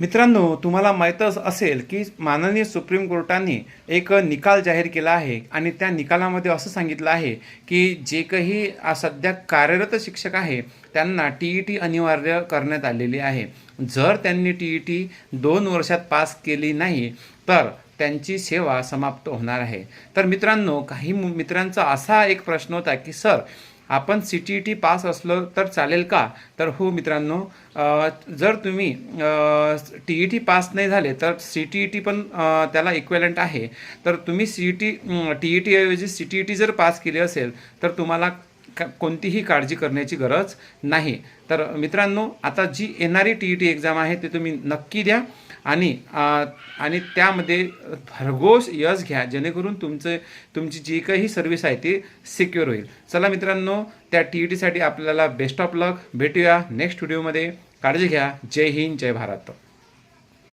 मित्रांनो तुम्हाला माहीतच असेल की माननीय सुप्रीम कोर्टाने एक निकाल जाहीर केला आहे आणि त्या निकालामध्ये असं सांगितलं आहे की जे काही सध्या कार्यरत शिक्षक आहे त्यांना टी ई टी अनिवार्य करण्यात आलेली आहे. जर त्यांनी टी ई टी दोन वर्षात पास केली नाही तर त्यांची सेवा समाप्त होणार आहे. तर मित्रांनो काही मित्रांचा असा एक प्रश्न होता की सर आपण C T E T pass असलो तर चालेल का? तर हो मित्रांनो जर तुम्ही टी ई टी पास नाही झाले तर सी टी ई टी पण त्याला इक्वेलंट आहे. तर तुम्ही सी टी टी ई टीऐवजी सी टी ई टी जर पास केली असेल तर तुम्हाला का कोणतीही काळजी करण्याची गरज नाही. तर मित्रांनो आता जी येणारी टी ई टी एक्झाम आहे ते तुम्ही नक्की द्या. आणि आणि त्यामध्ये भरघोस यश घ्या जेणेकरून तुमचं तुमची जी काही सर्व्हिस आहे ती सिक्युअर होईल. चला मित्रांनो त्या टी ई टीसाठी आपल्याला बेस्ट ऑफ लक भेटूया नेक्स्ट व्हिडिओमध्ये काळजी घ्या. जय हिंद जय भारत.